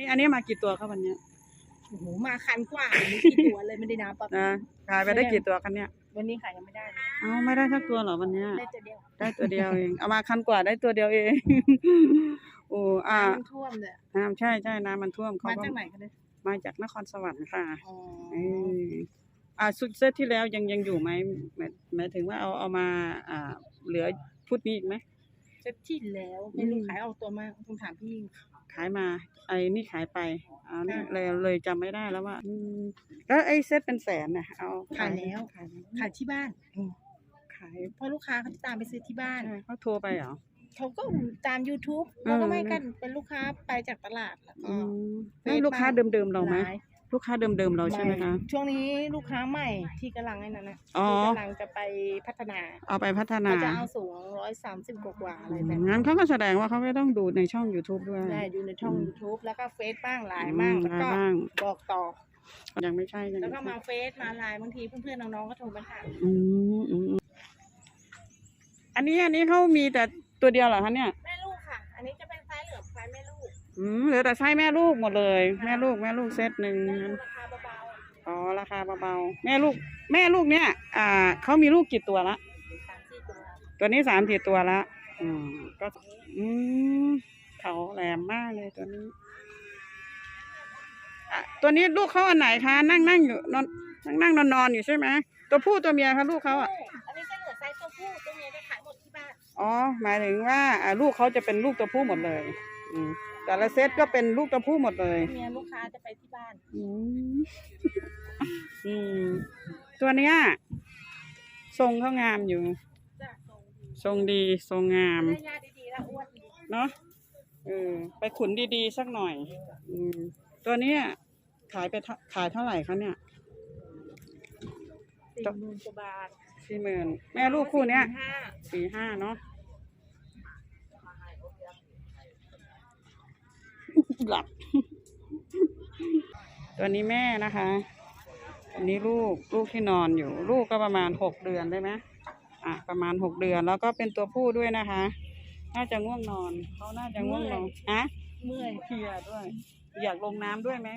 นี่อันนี้มากี่ตัวครับวันเนี้ยโอ้โหมาคันกว่าไม่กี่ตัวเลยไม่ได้นับปะนะขายไปได้กี่ตัวครับเนี่ยวันนี้ขายยังไม่ได้เลยเอาไม่ได้สักตัวเหรอวันเนี้ยได้ตัวเดียวได้ตัวเดียวเองเอามาคันกว่าได้ตัวเดียวเองโอ้อ่าน้ำท่วมเลยน้ำใช่ใช่น้ำมันท่วมเขามาก็จากไหนกันเนี่ยมาจากนครสวรรค์ค่ะอ๋อเอออ่าสุดเซตที่แล้วยังยังอยู่ไหมหมายหมายถึงว่าเอาเอามาอ่าเหลือพุธนี้อีกไหม เซ็ตที่แล้วไม่รู้อืม ขายเอาตัวมาต้องถามพี่ขายมา ไอ้นี่ขายไปเอานี่อ่าเลยเลยจำไม่ได้แล้วว่าอืมแล้วไอ้เซตเป็นแสนน่ะเอาขายแล้ว ขายแล้วขายที่บ้านขายเพราะลูกค้าเขาจะตามไปซื้อที่บ้าน ใช่เขาโทรไปเหรอ เขาก็ตาม YouTube เออเราก็ไม่กันเป็นลูกค้าไปจากตลาดแล้วก็ อืมเฟซให้ลูกค้าบ้าง เดิมๆเราไหม ไลฟ์ ลูกค้าเดิมๆเราใช่ไหมคะ ช่วงนี้ลูกค้าใหม่ที่กำลังไอ้นั่นนะอ๋อ ที่กำลังจะไปพัฒนาเอาไปพัฒนาเขาจะเอาสูงร้อยสามสิบกว่าๆอะไรแบบงั้นเขาก็แสดงว่าเขาไม่ต้องดูในช่อง YouTube ด้วย ได้อยู่ในช่องอืม YouTube แล้วก็เฟซบ้างไลน์บ้างอืมแล้วก็บ้าง บอกต่อ ยังไม่ใช่ยังแล้วไม่ก็ใช่มาเฟซมาไลน์บางทีเพื่อนๆน้องๆก็โทรมาถามอืมอืมอืมอันนี้อันนี้เขามีแต่ตัวเดียวเหรอคะเนี่ยแม่ อืมเหลือแต่ไส้แม่ลูกหมดเลย แม่ลูกแม่ลูกเซตหนึ่งแม่ลูกราคาเบาอ๋อราคาเบาๆแม่ลูก แม่ลูกเนี่ย อ่าเขามีลูกกี่ตัวละๆสามสี่ตัวตัวนี้สามสี่ตัวละอืมก็อืมเขาแหลมมากเลยตัวนี้อะตัวนี้ลูกเขาอันไหนคะ นั่งนั่งอยู่นอนนั่งนั่งนอนนอนอยู่ใช่ไหมตัวผู้ตัวเมียคะลูกเขาอะอันนี้จะเหลือไซส์ตัวผู้ตัวเมียจะขายหมดที่บ้านอ๋อหมายถึงว่าอ่าลูกเขาจะเป็นลูกตัวผู้หมดเลย อืม แต่ละเซตก็เป็นลูกตัวผู้หมดเลย เมียลูกค้าจะไปที่บ้าน อืมอืมตัวเนี้ยทรงเขางามอยู่ จะส่งดีทรงดีทรงงาม ได้ยาดีๆแล้วอ้วนดีเนาะเออไปขุนดีๆสักหน่อย อืมตัวเนี้ยขายไปเท่าขายเท่าไหร่คะเนี่ย สี่หมื่นกว่าบาทสี่หมื่นแม่ลูกคู่เนี้ยห้าสี่ห้าเนาะ หลับ ตัวนี้แม่นะคะอันนี้ลูกลูกที่นอนอยู่ ลูกก็ประมาณหกเดือนได้ไหมอะประมาณหกเดือนแล้วก็เป็นตัวผู้ด้วยนะคะ น่าจะง่วงนอนเขาน่าจะง่วงนอนฮะเมื่อยเพลียด้วย อยากลงน้ำด้วยไหม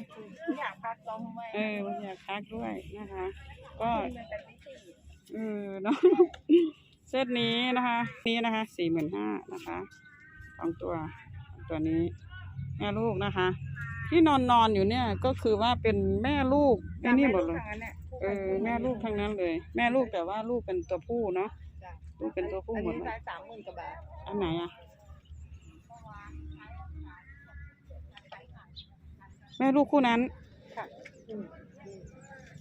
อยากพักร้องไว้เอออยากพักด้วยนะคะ ก็มันเป็นวิธีเออเนาะเซตนี้นะคะ นี้นะคะสี่หมื่นห้านะคะสองตัวตัวนี้ แม่ลูกนะคะ ที่นอนนอนอยู่เนี่ยก็คือว่าเป็นแม่ลูกไอ้นี่หมดเลยเออแม่ลูกทั้งนั้นเลย แม่ลูกแต่ว่าลูกเป็นตัวผู้เนาะลูกเป็นตัวผู้หมดอันเลนี้ยสามหมื่นกว่าบาทอันไหนอะแม่ลูกคู่นั้นค่ะอืม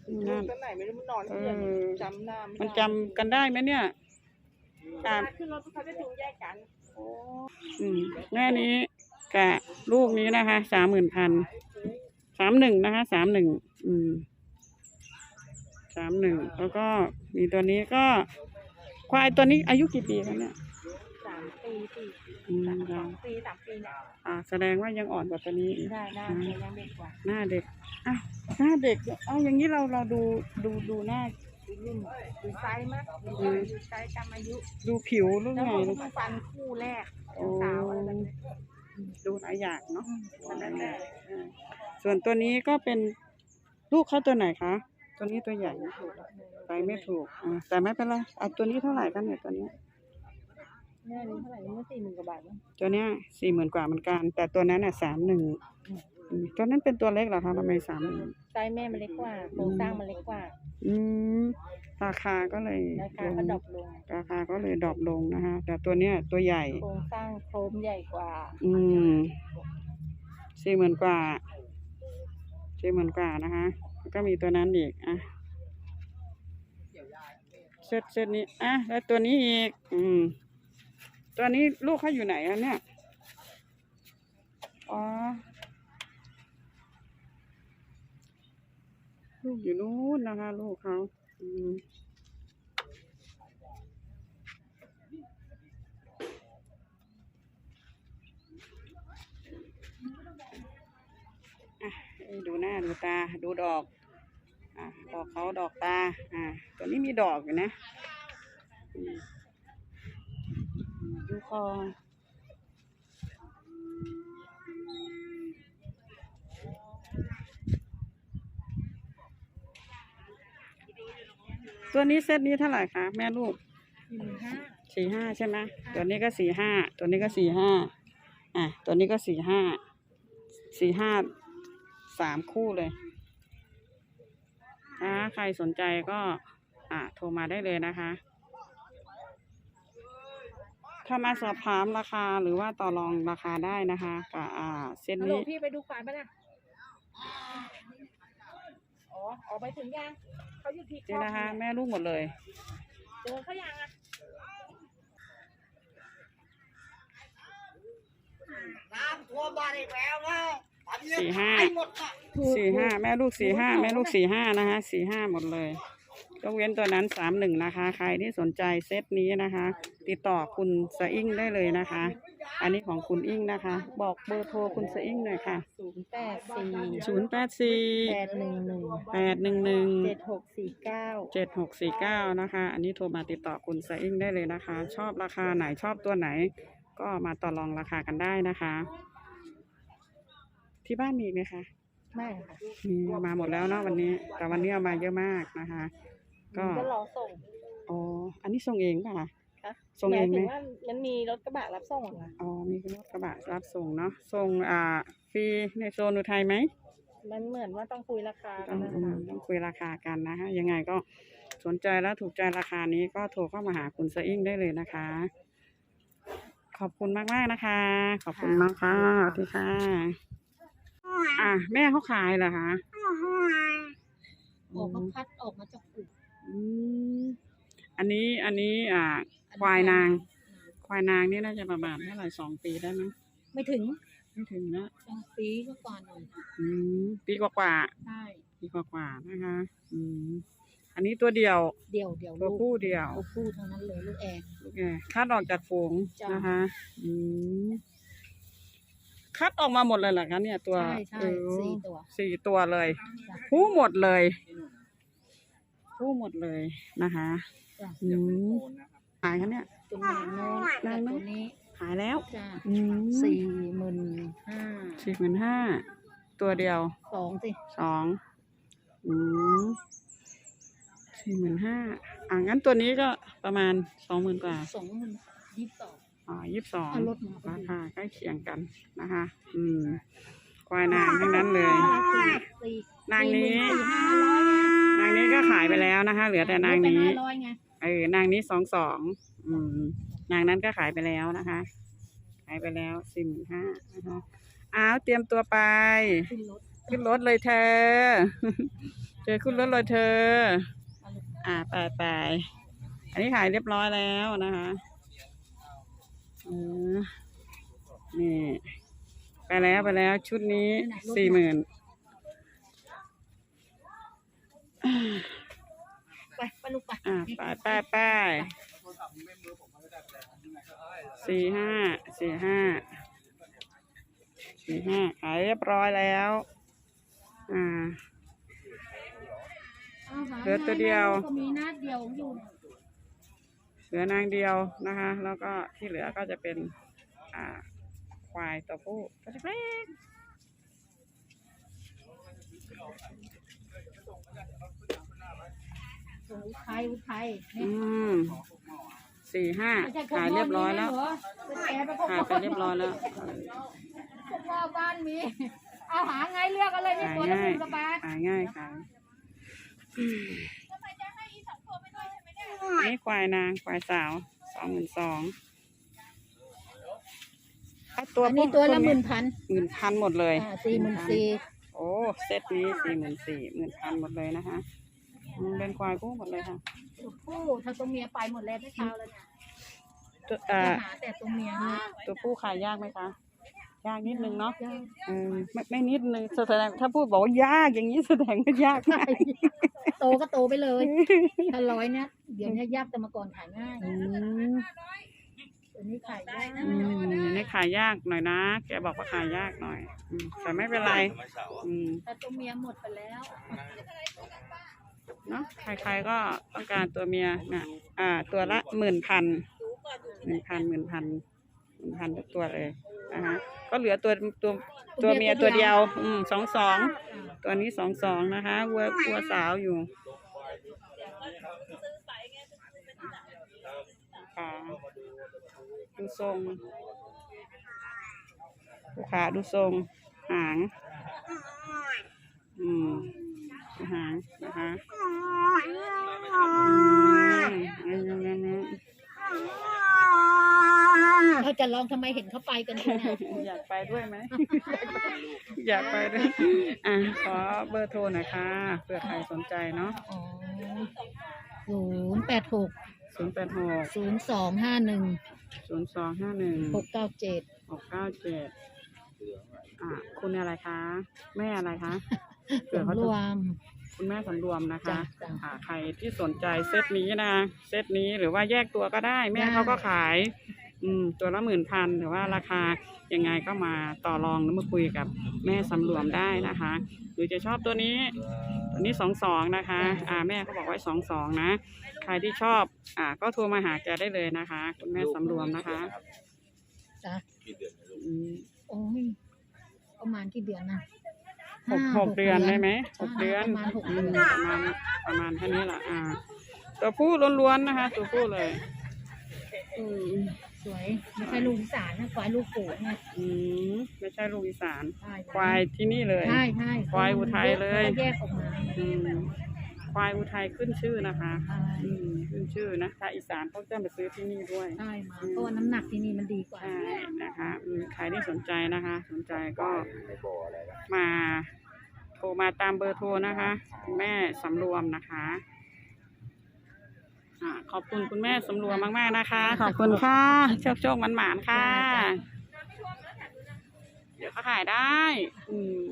อืมลูนั่กนตัวไหนไม่รู้มันนอนเพื่อนเออจำหน้าไได้มันจำกันได้ไหมเนี่ยเวอ่าลาขึ้นรถเขาจะจูงแยกกันอืมแม่นี้ กับลูกนี้นะคะสามหมื่นพันสามหนึ่งนะคะสามหนึ่งอืมสามหนึ่งแล้วก็มีตัวนี้ก็ ควายตัวนี้อายุกี่ปีคะเนี่ยสามปีสี่อืมสองปีสามปีเนี่ยอ่า แสดงว่ายังอ่อนกว่าตัวนี้อีก ได้ได้เมียยังเด็กกว่าหน้าเด็กอ้าวหน้าเด็กเอาอย่างนี้เราเราดูดูดูหน้า ดูรุ่นดูไซส์มั้ยอืมดูไซส์จำอายุดูผิวรุ่นแล้วไงก็ดูฟันคู่แรกโอ้สาวอะไรแบบนี้ ดูหลายอย่างเนาะอืมมันแล้วแต่อ่าส่วนตัวนี้ก็เป็นลูกเขาตัวไหนคะ ตัวนี้ตัวใหญ่ไปไม่ถูกอ่าแต่ไม่เป็นไรเอาตัวนี้เท่าไหร่กันเนี่ยตัวเนี้ยแม่นี้เท่าไหร่นี่สี่หมื่นกว่าบาทมั้งตัวเนี้ยสี่หมื่นกว่าเหมือนกัน แต่ตัวนั้นอะสามหนึ่งตัวนั้นเป็นตัวเล็กเหรอคะทำไมสามหนึ่งไซส์แม่มันเล็กกว่าโครงสร้างมันเล็กกว่า อืม ราคาก็เลยราคาก็ดรอปลงราคาก็เลยดรอปลงนะคะแต่ตัวเนี้ยตัวใหญ่โครงสร้างโครมใหญ่กว่า อืมสี่หมื่นกว่าสี่หมื่นกว่านะคะแล้วก็มีตัวนั้นอีกอะเซตเซตนี้อะแล้วตัวนี้อีก อืม ตัวนี้ลูกเขาอยู่ไหนอะเนี่ยอ๋อลูกอยู่นู้นนะคะ ลูกเขาอืมอะให้ ดูหน้าดูตาดูดอกอะดอกเขาดอกตาอะตัวนี้มีดอกอยู่นะดูคอ ตัวนี้เซตนี้เท่าไหร่คะแม่ลูกหนึ่งห้าสี่ห้าใช่ไหมตัวนี้ก็สี่ห้าตัวนี้ก็สี่ห้าอะตัวนี้ก็สี่ห้าสี่ห้าสามคู่เลยถ้าใครสนใจก็อะโทรมาได้เลยนะคะถ้ามาสอบถามราคาหรือว่าต่อรองราคาได้นะคะกับอ่าเส้นฮัลโหลนี้พี่ไปดูควายปะน่ะ อ๋อออกไปถึงยังเขาอยู่ที่นี่นะคะ แม่ลูกหมดเลย เจอเขายังอะน้ำท่วมบ้านอีกแล้วนะตอนนี้สี่ห้าไปหมดน่ะสี่ห้าแม่ลูกสี่ห้าแม่ลูกสี่ห้านะคะสี่ห้าหมดเลยยกเว้นตัวนั้นสามหนึ่งนะคะ ใครที่สนใจเซตนี้นะคะ ติดต่อคุณสะอิ่งได้เลยนะคะ อันนี้ของคุณอิ่งนะคะ บอกเบอร์โทรคุณสะอิ่งหน่อยค่ะ ศูนย์แปดสี่ศูนย์แปดสี่แปดหนึ่งหนึ่งแปดหนึ่งหนึ่งเจ็ดหกสี่เก้าเจ็ดหกสี่เก้านะคะ อันนี้โทรมาติดต่อคุณสะอิ่งได้เลยนะคะ ชอบราคาไหนชอบตัวไหน ก็มาต่อรองราคากันได้นะคะ ที่บ้านมีไหมคะไม่ค่ะมีมาหมดแล้วเนาะวันนี้ แต่วันนี้เอามาเยอะมากนะคะ ก็ก็รอส่งอ๋ออันนี้ส่งเองป่ะ คะค่ะส่งเองไหมายถึว่ามันมีรถกระบะรับส่งเหรอคะอ๋อมีรถกระบะรับส่งเนาะส่งอ่าฟรีในโซนอุทัยไหม มันเหมือนว่าต้องคุยราคากัต้อนงนะอืคะมต้องคุยราคากันนะคะยังไงก็สนใจแล้วถูกใจราคานี้ก็โทรเข้ามาหาคุณสะอิ่งได้เลยนะคะ ขอบคุณมากมากๆนะคะ ขอบคุณมากค่ะสวัสดีค่ะ อะแม่เขาขายเหรอคะออกมาพัดออกมาจากอุอืม อันนี้อันนี้อ่าควายนาง ควายนางนี่น่าจะประมาณเท่าไหร่สองปีได้ไหมยไม่ถึงไม่ถึงนะสองปีก็ก่อนหน่อยอืมปีกว่าใช่ๆปีกว่าๆนะคะ อืมอันนี้ตัวเดียว เดี่ยวเดี่ยวตัวลูกผู้เดียวตัวผู้ทั้งนั้นเลยลูกแอร์ลูกแก่คัดออกจากฝูงจ้ะนะคะอืมคัดออกมาหมดเลยเหรอคะเนี่ยตัวใช่ใช่เออสี่ตัวสี่ตัวเลยจ้ะผู้หมดเลย ผู้หมดเลยนะคะ จ้ะอืมขายคะเนี่ยตัวแมงโน้นนางกับโน้ตัวนนี้ขายแล้วจ้ะอืมสี่หมื่นห้าสี่หมื่นห้าตัวเดียวสองสิสองอืมสี่หมื่นห้าอ่างั้นตัวนี้ก็ประมาณสองหมื่นกว่าสองหมื่นยี่สิบสองอ๋อยี่สิบสอง เอาลดมาก็ราดีคาใกล้เคียงกันนะคะ อืมควายนางทั้งนั้นเลย สี่นางนี้ สี่ห้าร้อยไงนางนี้ก็ขายไปแล้วนะคะ เหลือแต่นางนี้ลดไปห้าร้อยไง เออนางนี้สองสองนางนั้นก็ขายไปแล้วนะคะ ขายไปแล้วสี่หมื่นห้านะคะอ้าวเตรียมตัวไป ขึ้นรถเลยเธอ เธอขึ้นรถเลยเธอ อ่าไปไปอันนี้ขายเรียบร้อยแล้วนะคะเออนี่ไปแล้วไปแล้วชุดนี้สี่หมื่น ลูกไปอ่าไปไปไปสี่ห้าสี่ห้าสี่ห้าขายเรียบร้อยแล้ว อ่าเอาหาเหลือตัวเดียว ก็มีนัดเดียวอยู่เหลือนางเดียวนะคะ แล้วก็ที่เหลือก็จะเป็น อ่า ควายตัวผู้ตัวเล็ก อุทัยอุทัยๆนี่อืมสี่ห้าไม่ใช่ขายเรียบร้อยแล้วเหรเป็นแกไปขายไปเรียบร้อยแล้วพวกว่าบ้านมี เอาหาไงเลือกอะไรนี่ขายตัวละง่าหยมื่นกว่าบาทขายง่ายขายอันนี้ควายนางควายสาวสองหมื่นสองเอาตัวอันนี้ตัวละหมื่นพพันหมื่นพันหมดเลยอ่าสี่หมื่นสี่โอ้เซตนี้สี่หมื่นสี่หมื่นพันหมดเลยนะคะ อืมเป็นควายผู้หมดเลยค่ะตัวผู้ถ้าตัวเมียไปหมดแล้วไม่เช้าแล้วเนี่ยตัวเอ่จะอหาแต่ตัวเมียเนี่ยตัวผู้ขายยากไหมคะยากนิดนึงเนาะยากเออไม่ไม่นิดนึงแสดงถ้าพูดบอกว่ายากอย่างนี้แสดงว่ายากมากโตก็โตไปเลยถ้าร้อยเนี่ยเดี๋ยวนี้ยากแต่เมาก่อนขายง่ายอืมตัวนี้ขายยากอืมนี่ขายยากหน่อยนะแกบอกว่าขายยากหน่อยอืมแต่ไม่เป็นไร อืมแต่ตัวเมียหมดไปแล้วเนาะ ใครๆก็ต้องการตัวเมียนะอ่า ตัวละหมื่นพันหมื่นพันหมื่นพันหมื่นพันทุกตัวเลยนะคะก็เหลือตัวตัวตัวเมียตัวเดียว อืมสองสองตัวนี้สองสองนะคะวัววัวสาวอยู่ตค้าดูทรงลูกค้าดูทรงหาง อืม ดูหางนะคะอืมเขาจะลองทำไมเห็นเขาไปกันขนาดอยากไปด้วยไหม อยากไปด้วยอะขอเบอร์โทรหน่อยค่ะเผื่อใครสนใจเนาะอ๋อศูนย์แปดหกศูนย์แปดหกศูนย์สองห้าหนึ่งศูนย์สองห้าหนึ่งหกเก้าเจ็ดหกเก้าเจ็ดอะคุณอะไรคะ แม่อะไรคะ เผื่อเขารจะวม คุณแม่สำรวมนะคะจ้ะจ้ะ อ่าใครที่สนใจเซตนี้นะ เซตนี้หรือว่าแยกตัวก็ได้ แม่ได้เขาก็ขาย อืม ตัวละหมื่นพันหรือว่าราคายังไงก็มาต่อรองแล้วมาคุยกับแม่สำรวมได้นะคะ หรือจะชอบตัวนี้ ตัวนี้สองสองนะคะ อ่า แม่เขาบอกไว้สองสองนะ ใครที่ชอบ อ่า ก็โทรมาหาแกได้เลยนะคะ คุณแม่สำรวมนะคะจ้ะอืมโอ้ยประมาณกี่เดือนนะ หกห้าหกเดือนได้ไหมหอ่ากเดือนประมาณหกอืเดืมอนประมาณประมาณเท่านี้แหละอ่า ตัวผู้ล้วนๆนะคะ ตัวผู้เลย อืมสวยไม่ใช่ลูกอีสานนะควายลูกปู่ไงอืมไม่ใช่ลูกอีสาน ใช่ควายที่นี่เลย ใช่ใช่ควายอุทัยเลย ขาก็แยกออกมาอืมควายอุทัยขึ้นชื่อนะคะใช่อืมขึ้นชื่อนะถ้าอีสานเขาจะมาซื้อที่นี่ด้วย ใช่มาเพราะว่าน้ำหนักที่นี่มันดีกว่าใช่ นะคะอืมใครที่สนใจนะคะ สนใจก็มาโทรมาตามเบอร์โทรนะคะคุณแม่สำรวมนะคะอ่าขอบคุณคุณแม่สำรวมมาก ๆ นะคะ ขอบคุณค่ะโชคโชคมันหมานๆค่ะ เดี๋ยวเขาขายได้ อืม